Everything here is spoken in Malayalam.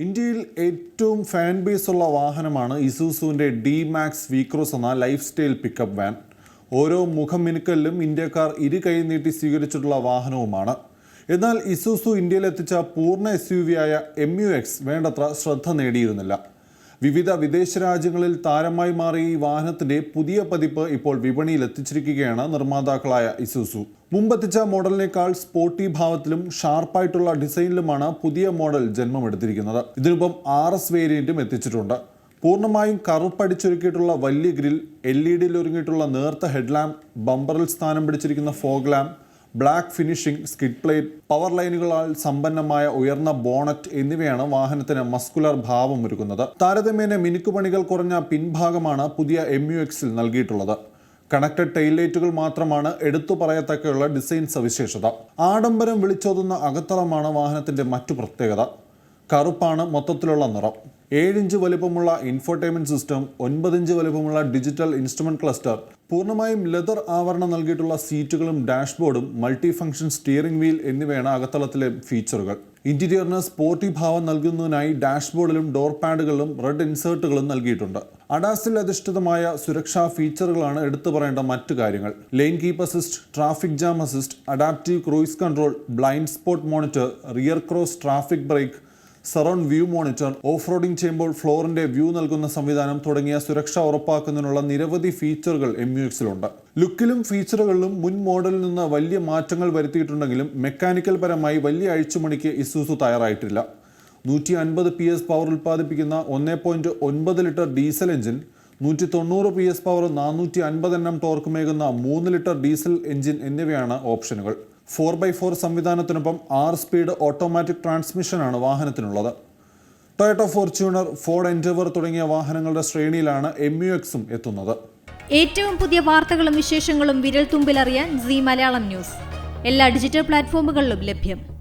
ഇന്ത്യയിൽ ഏറ്റവും ഫാൻ ബേസ് ഉള്ള വാഹനമാണ് ഇസൂസുവിന്റെ ഡി മാക്സ് വീക്രോസ് എന്ന ലൈഫ് സ്റ്റൈൽ പിക്കപ്പ് വാൻ ഓരോ മുഖമിനുക്കലിലും ഇന്ത്യക്കാർ ഇരു കൈ നീട്ടി സ്വീകരിച്ചിട്ടുള്ള വാഹനവുമാണ്. എന്നാൽ ഇസൂസു ഇന്ത്യയിലെത്തിച്ച പൂർണ എസ് യു വി ആയ എം യു എക്സ് വേണ്ടത്ര ശ്രദ്ധ നേടിയിരുന്നില്ല. വിവിധ വിദേശ രാജ്യങ്ങളിൽ താരമായി മാറിയ ഈ വാഹനത്തിന്റെ പുതിയ പതിപ്പ് ഇപ്പോൾ വിപണിയിൽ എത്തിച്ചിരിക്കുകയാണ് നിർമ്മാതാക്കളായ ഇസൂസു. മുമ്പെത്തിച്ച മോഡലിനേക്കാൾ സ്പോർട്ടി ഭാവത്തിലും ഷാർപ്പായിട്ടുള്ള ഡിസൈനിലുമാണ് പുതിയ മോഡൽ ജന്മമെടുത്തിരിക്കുന്നത്. ഇതിനൊപ്പം ആർ എസ് വേരിയന്റും എത്തിച്ചിട്ടുണ്ട്. പൂർണമായും കറുപ്പടിച്ചൊരുക്കിയിട്ടുള്ള വലിയ ഗ്രിൽ എൽ ഇ ഡിയിൽ ഒരുങ്ങിയിട്ടുള്ള നേർത്ത ഹെഡ്ലാമ്പ് ബമ്പറിൽ സ്ഥാനം പിടിച്ചിരിക്കുന്ന fog lamp black finishing skid plate power ലൈനുകളാൽ സമ്പന്നമായ ഉയർന്ന ബോണറ്റ് എന്നിവയാണ് വാഹനത്തിന് മസ്കുലർ ഭാവം ഒരുക്കുന്നത്. താരതമ്യേന മിനുക്കുപണികൾ കുറഞ്ഞ പിൻഭാഗമാണ് പുതിയ എം യു എക്സിൽ നൽകിയിട്ടുള്ളത്. കണക്റ്റഡ് ടൈലൈറ്റുകൾ മാത്രമാണ് എടുത്തു പറയത്തക്കെയുള്ള ഡിസൈൻ സവിശേഷത. ആഡംബരം വിളിച്ചോതുന്ന അകത്തളമാണ് വാഹനത്തിന്റെ മറ്റു പ്രത്യേകത. കറുപ്പാണ് മൊത്തത്തിലുള്ള നിറം. ഏഴിഞ്ച് വലുപ്പമുള്ള ഇൻഫോർടൈൻമെന്റ് സിസ്റ്റം ഒൻപതിഞ്ച് വലുപ്പമുള്ള ഡിജിറ്റൽ ഇൻസ്ട്രുമെന്റ് ക്ലസ്റ്റർ പൂർണമായും ലെതർ ആവരണം നൽകിയിട്ടുള്ള സീറ്റുകളും ഡാഷ്ബോർഡും മൾട്ടി ഫംഗ്ഷൻ സ്റ്റിയറിംഗ് വീൽ എന്നിവയാണ് അകത്തളത്തിലെ ഫീച്ചറുകൾ ഇന്റീരിയറിന് സ്പോർട്ടി ഭാവം നൽകുന്നതിനായി ഡാഷ്ബോർഡിലും ഡോർ പാഡുകളിലും റെഡ് ഇൻസേർട്ടുകളും നൽകിയിട്ടുണ്ട്. അഡാസിൽ അധിഷ്ഠിതമായ സുരക്ഷാ ഫീച്ചറുകളാണ് എടുത്തു പറയേണ്ട മറ്റു കാര്യങ്ങൾ. Lane keep assist traffic jam assist adaptive cruise control blind spot monitor rear cross traffic brake surround view monitor off roading ചെയ്യുമ്പോൾ ഫ്ലോറിന്റെ വ്യൂ നൽകുന്ന സംവിധാനം തുടങ്ങിയ സുരക്ഷ ഉറപ്പാക്കുന്നതിനുള്ള നിരവധി ഫീച്ചറുകൾ എം യു എക്സിലുണ്ട് ലുക്കിലും ഫീച്ചറുകളിലും മുൻ മോഡലിൽ നിന്ന് വലിയ മാറ്റങ്ങൾ വരുത്തിയിട്ടുണ്ടെങ്കിലും മെക്കാനിക്കൽ പരമായി വലിയ അഴിച്ചുമണിക്ക് ഇസൂസു തയ്യാറായിട്ടില്ല. നൂറ്റി അൻപത് പി എസ് പവർ ഉൽപ്പാദിപ്പിക്കുന്ന ഒന്നേ പോയിന്റ് ഒൻപത് ലിറ്റർ ഡീസൽ എഞ്ചിൻ നൂറ്റി തൊണ്ണൂറ് പി എസ് പവർ നാനൂറ്റി അൻപത് എണ്ണം ടോർക്കുമേകുന്ന മൂന്ന് ലിറ്റർ ഡീസൽ എഞ്ചിൻ എന്നിവയാണ് ഓപ്ഷനുകൾ. ഫോർ ബൈ ഫോർ സംവിധാനത്തിനൊപ്പം ആറ് സ്പീഡ് ഓട്ടോമാറ്റിക് ട്രാൻസ്മിഷനാണ് വാഹനത്തിനുള്ളത്. ടൊയോട്ടോ ഫോർച്യൂണർ ഫോർഡ് എൻഡവർ തുടങ്ങിയ വാഹനങ്ങളുടെ ശ്രേണിയിലാണ് എം യു എക്സും എത്തുന്നത്. ഏറ്റവും പുതിയ വാർത്തകളും വിശേഷങ്ങളും വിരൽ തുമ്പിലറിയാൻ സി മലയാളം ന്യൂസ്. എല്ലാ ഡിജിറ്റൽ പ്ലാറ്റ്ഫോമുകളിലും ലഭ്യം.